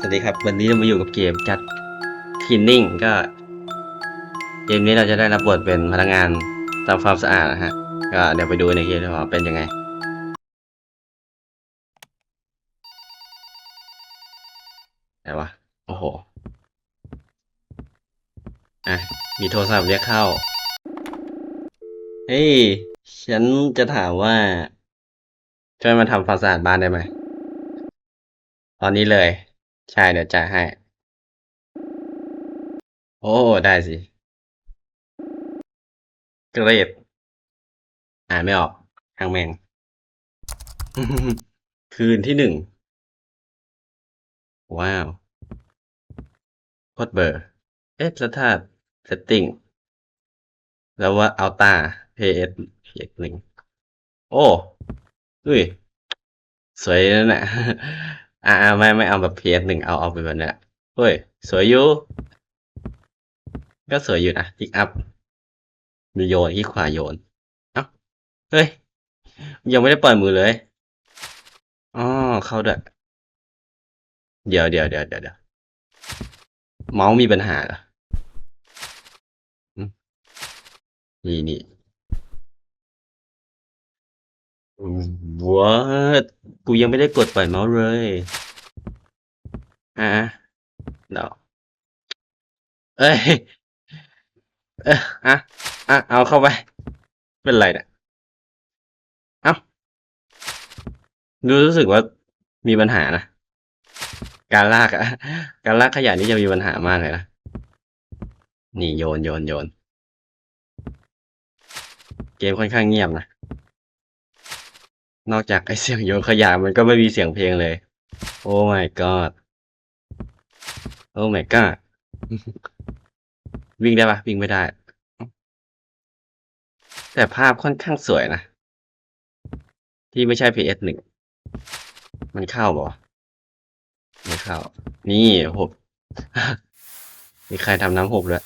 สวัสดีครับ วันนี้เรามาอยู่กับเกมจัดคลีนนิ่งก็ เกมนี้เราจะได้รับบทเป็นพนักงานทำความสะอาดนะฮะ ก็เดี๋ยวไปดูในเกมว่าเป็นยังไง ไหนวะ โอ้โห อะ มีโทรศัพท์เรียกเข้า เฮ้ย ฉันจะถามว่า ช่วยมาทำความสะอาดบ้านได้ไหม ตอนนี้เลย ใช่เดี๋ยวจ่ายให้ โอ้ได้สิ เกรดอ่านไม่ออกทางแมง คืนที่หนึ่ง ว้าวโคดเบอร์ เอ๊ะแล้วถ้า setting แล้วว่าเอาตา ps เพียหนึ่ง โอ้ อุ้ย สวยนั่นแหละ อ่าไม่ไม่เอาแบบ ps หนึ่งเอาเอาไปแบบนี้เฮ้ย สวยอยู่ ก็สวยอยู่นะพิกอัพโยนที่ขวาโยนเอ้าเฮ้ย ยังไม่ได้ปล่อยมือเลยอ๋อเข้าด้วยเดี๋ยวเดี๋ยวเดี๋ยวเดี๋ยวเดี๋ยวเมาส์มีปัญหาเหรอนี่นี่ ว้ากูยังไม่ได้กดปล่อยเมาส์เลยอะเดี๋ยเอ้ยเอออะอะเอาเข้าไป เป็นไรเนี่ยเอ้าดูรู้สึกว่ามีปัญหานะ การลากอะการลากขยะนี่จะมีปัญหามากเลยนะ นี่โยนโยนโยน เกมค่อนข้างเงียบนะ นอกจากไอเสียงโยนขยะมันก็ไม่มีเสียงเพลงเลย โอ้ my god โอ้ my god วิ่งได้ปะวิ่งไม่ได้ แต่ภาพค่อนข้างสวยนะ ที่ไม่ใช่ PS หนึ่งมันเข้าบ่ไม่เข้า นี่หกมีใครทำน้ำหกด้วย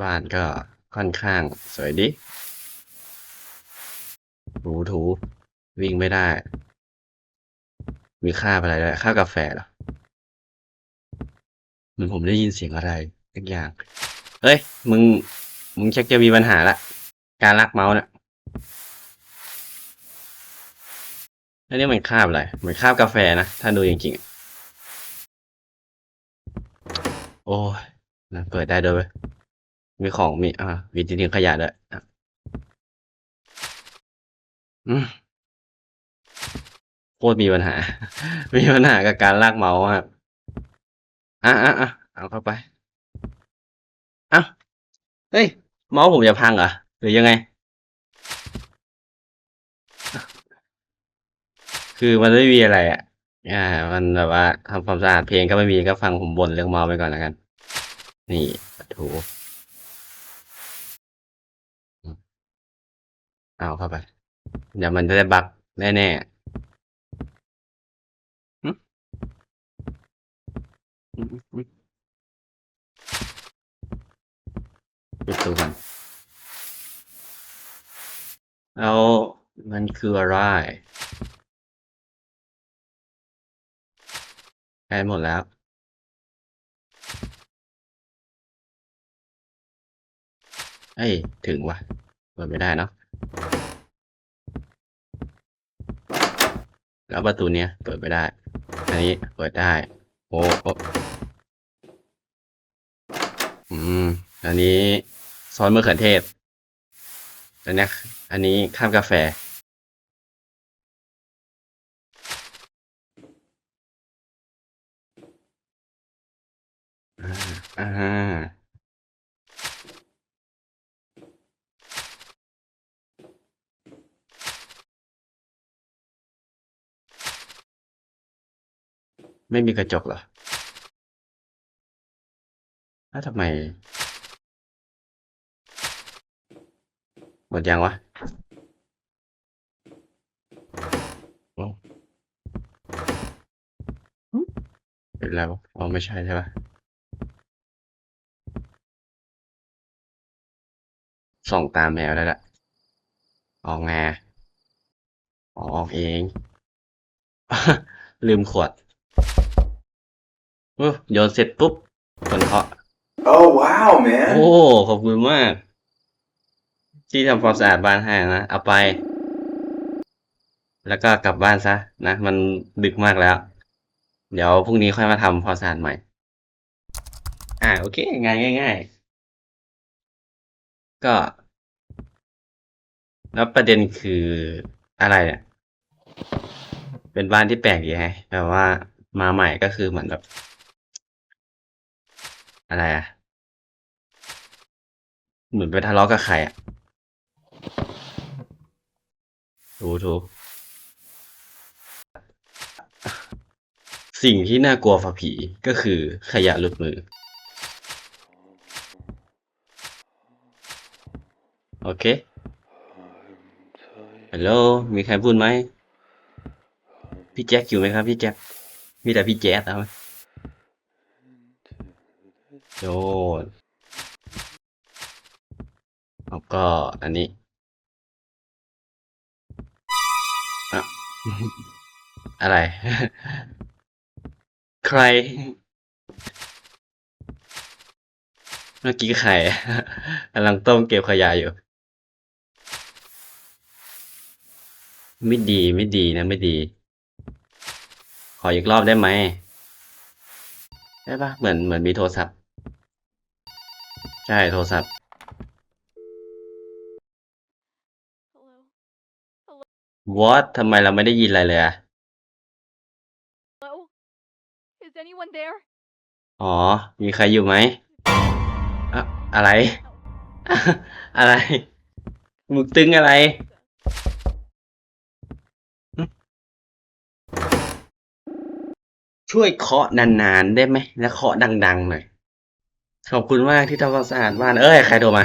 บ้านก็ค่อนข้างสวยดิ ถูถูวิ่งไม่ได้ มีค่าอะไรด้วยค่ากาแฟเหรอเหมือนผมได้ยินเสียงอะไรสักอย่างเฮ้ย มึง มึงชักจะมีปัญหาละ การลากเมาส์น่ะอันนี้มันคาบอะไรเหมือนคาบกาแฟนะ ถ้าดูจริงๆ โอ้ยเปิดได้ด้วยมีของมี อ่ามีจริงๆขยะด้วยอะ โคตรมีปัญหา มีปัญหากับการลากเมาส์ครับ อะอะอะเอาเข้าไปเอ้าเฮ้ย เมาส์ผมจะพังเหรอ หรือยังไง คือมันไม่มีอะไรอะ อ่า มันแบบว่าทำความสะอาดเพลงก็ไม่มีก็ฟังผมบ่นเรื่องเมาส์ไปก่อนแล้วกัน นี่ถูเอาเข้าไป เดี๋ยวมันจะได้บักแน่ๆหึอืมอืมปิดตัวก่อนแล้วมันคืออะไรใกล้หมดแล้วเอ้ย ถึงว่ะเปิดไม่ได้เนาะ แล้วประตูเนี้ยเปิดไม่ได้ อันนี้เปิดได้โอ้โอ้อืม อันนี้ซอสมะเขือเทศอันนี้อันนี้ข้ามกาแฟ อ่าอ่า ไม่มีกระจกเหรอแล้วทำไม หมดยังวะโอ้เป็นแล้วอ๋อไม่ใช่ใช่ปะส่องตามแมวได้ละออกไงอ๋อออกเอง ลืมขวด โอ้โยนเสร็จปุ๊บคนเคาะ Oh wow, man. โอ้ ขอบคุณมาก ที่ทำความสะอาดบ้านให้นะ เอาไป แล้วก็กลับบ้านซะ นะ มันดึกมากแล้ว เดี๋ยวพรุ่งนี้ค่อยมาทำความสะอาดใหม่ อ่า โอเคง่ายง่าย ๆ ก็ แล้วประเด็นคืออะไรเนี่ยเป็นบ้านที่แปลกดีแฮะแบบว่ามาใหม่ก็คือเหมือนแบบ อะไรอะ เหมือนไปทะเลาะกับใครอะถูถูสิ่งที่น่ากลัวฝ่าผีก็คือขยะหลุดมือ โอเค ฮัลโหล มีใครพูดไหม พี่แจ็คอยู่ไหมครับ พี่แจ็ค มีแต่พี่แจ๊ดครับ โยนแล้วก็อันนี้อะอะไร ใคร เมื่อกี้ใครกำลังต้มเก็บขยะอยู่ ไม่ดีไม่ดีนะไม่ดี ขออีกรอบได้ไหมได้ปะเหมือนเหมือนมีโทรศัพท์ ใช่ โทรศัพท์ Hello. what ทำไมเราไม่ได้ยินอะไรเลยอะ Hello? Is anyone there? อ๋อ มีใครอยู่ไหมอะอะไร อะไร มึงตึงอะไร ช่วยเคาะนานๆได้ไหม และเคาะดังๆหน่อย ขอบคุณมากที่ทำความสะอาดบ้าน เอ้ย ใครโทรมา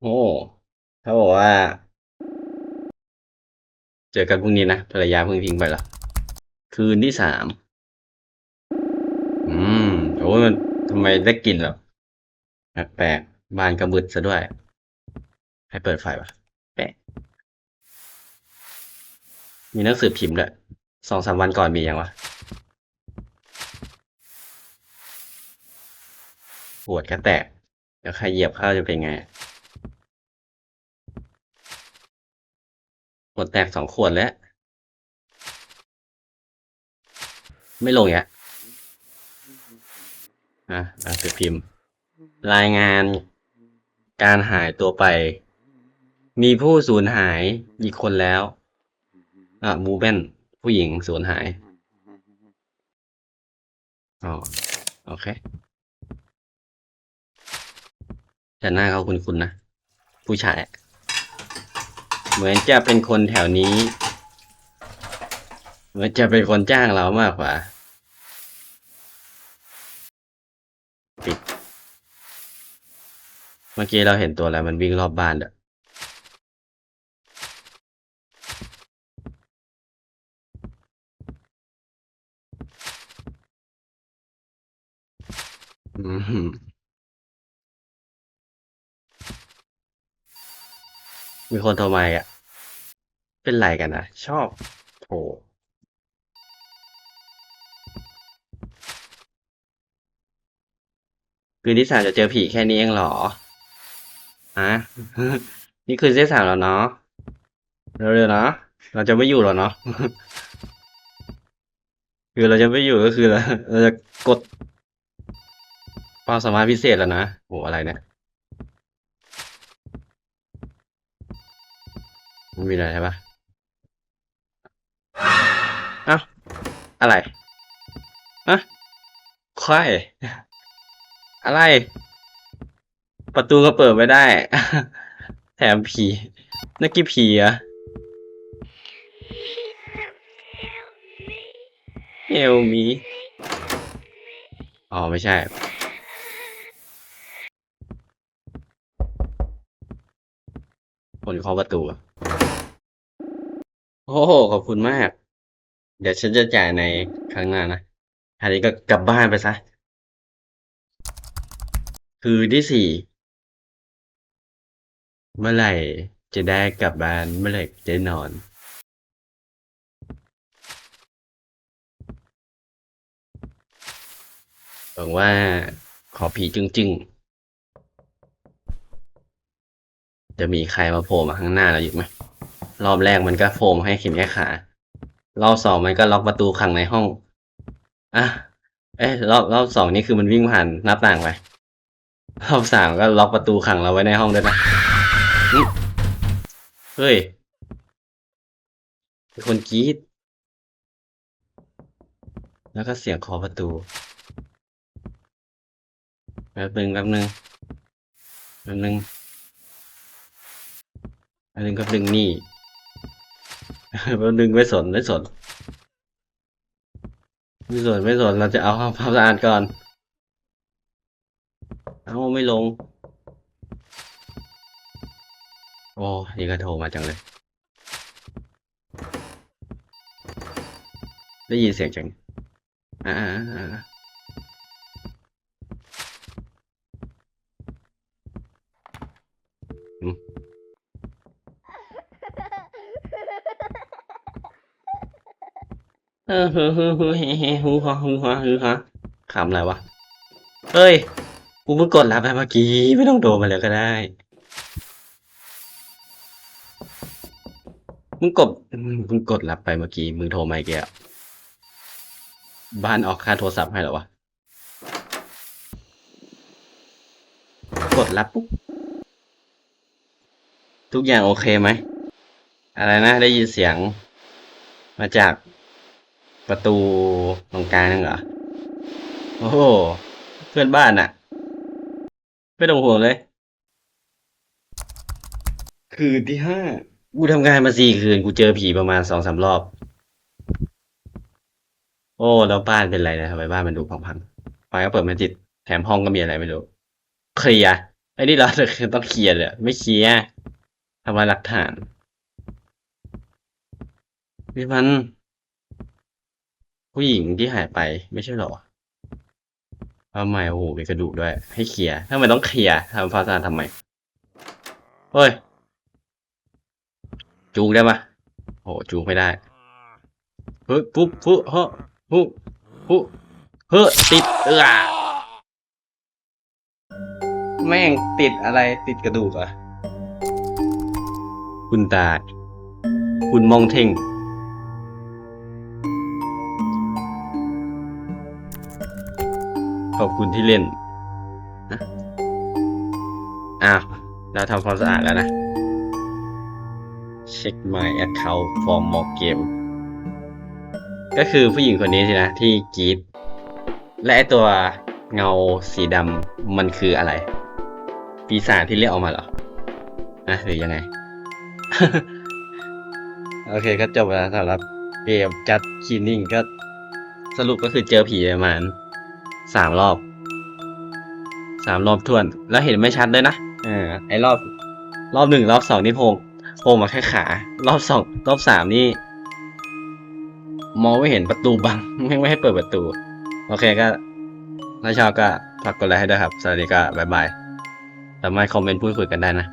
โอ้เขาบอกว่า เจอกันพรุ่งนี้นะภรรยาเพิ่งทิ้งไปละคืนที่สามอืมโอ้มันทำไมได้กลิ่นแบบแปลกๆบานกระบึดซะด้วย ให้เปิดไฟปะแปลกมีหนังสือพิมพ์ด้วยสองสามวันก่อนมียังวะ ปวดก็แตก แล้วใครเหยียบเข้าจะเป็นไงปวดแตกสองขวดแล้ว ไม่ลงอะอะหนังสือพิมพ์ รายงานการหายตัวไป มีผู้สูญหายอีกคนแล้ว อะมูเบนผู้หญิงสูญหาย อ๋อ โอเค แต่หน้าเขาคุ้นๆนะ ผู้ชาย เหมือนจะเป็นคนแถวนี้ เหมือนจะเป็นคนจ้างเรามากกว่า ปิด เมื่อกี้เราเห็นตัวอะไรมันวิ่งรอบบ้านเด้ออืม มีคนโทรมาอะ เป็นไรกันนะชอบโทรคืนที่สามจะเจอผีแค่นี้เองเหรออะนี่คืนที่สามแล้วเนาะเร็วๆนะเราจะไม่อยู่หรอเนาะคือเราจะไม่อยู่ก็คือเราเราจะกดความสามารถพิเศษแล้วนะโหอะไรเนี่ย ไม่มีอะไรใช่ปะเอ้าอะไรอะใครอะไร ประตูก็เปิดไม่ได้ แถมผีนักกี้ผีอะเฮลมีอ๋อ ไม่ใช่คนเคาะประตูอะ โอ้โหขอบคุณมาก เดี๋ยวฉันจะจ่ายในครั้งหน้านะ อันนี้ก็กลับบ้านไปซะคือที่สี่เมื่อไหร่จะได้กลับบ้าน เมื่อไหร่จะนอนบอกว่าขอผีจึ้งๆ จะมีใครมาโผล่มาข้างหน้าเราอยู่ไหม รอบแรกมันก็โฟมให้เข็มแค่ขารอบสองมันก็ล็อกประตูขังในห้องอะเอ้ยรอบรอบสองนี่คือมันวิ่งผ่านหน้าต่างไปรอบสามก็ล็อกประตูขังเราไว้ในห้องด้วยนะเฮ้ยคนกรีดแล้วก็เสียงเคาะประตูแป๊บนึงแป๊บนึงแป๊บนึงแป๊บนึงแป๊บนึงนี่ แป๊บนึงไม่สนไม่สนไม่สนไม่สนเราจะเอาความสะอาดก่อน เอาไม่ลง โอ้นี่ก็โทรมาจังเลย ได้ยินเสียงจัง อ่าอ่าอ่าอืม เออฮ้อเฮ้อฮ้อเฮเฮ้ฮูฮาฮูฮาฮูฮาขำอะไรวะ เฮ้ย กูเพิ่งกดรับไปเมื่อกี้ ไม่ต้องโดนมาแล้วก็ได้ มึงกด มึงกดรับไปเมื่อกี้ มึงโทรมาอีกแล้วบ้านออกค่าโทรศัพท์ให้หรอวะ กดรับปุ๊บ ทุกอย่างโอเคไหม อะไรนะ ได้ยินเสียง มาจาก ประตูตรงกลางนั่นเหรอ โอ้โห เพื่อนบ้านอะไม่ต้องห่วงเลย คืนที่ห้า กูทำงานมาสี่คืน กูเจอผีประมาณสองสามรอบ โอ้ แล้วบ้านเป็นไรนะทำไมบ้านมันดูพังๆไฟก็เปิดไม่ติด แถมห้องก็มีอะไรไม่รู้ เคลียร์ ไอ้นี่เราต้องเคลียร์เลย ไม่เคลียร์ทำลายหลักฐานนี่มัน ผู้หญิงที่หายไปไม่ใช่หรอทำไมโอ้โหมีกระดูกด้วย ให้เคลียร์ทำไมต้องเคลียร์ทำฟาซานทำไมเฮ้ย จูงได้ปะโอ้จูงไม่ได้เฮ้ยปุ๊บปุ๊บเฮ้อปุ๊บปุ๊บเฮ้อติดเออแม่งติดอะไรติดกระดูกเหรอะคุณตา คุณมองเท่ง อบคุณที่เล่นนะอ้าวเราทำความสะอาดแล้วนะ เช็ค my account for more game ก็คือผู้หญิงคนนี้สินะ ที่กรีดและไอตัวเงาสีดำมันคืออะไร ปีศาจที่เรียกออกมาเหรอนะหรือยังไง โอเคก็จบแล้วสำหรับเกมจัดคีนิ่งก็สรุปก็คือเจอผีประมาณ สามรอบสามรอบทวน แล้วเห็นไม่ชัดด้วยนะเออไอ้รอบรอบหนึ่งรอบสองนี่โผล่โผล่มาแค่ขา รอบสองรอบสามนี่ มองไม่เห็นประตูบังไม่ไม่ให้เปิดประตู โอเคก็ถ้าชอบก็ฝากกดไลค์ให้ด้วยครับ สวัสดีก็บายบาย สามารถคอมเมนต์พูดคุยกันได้นะ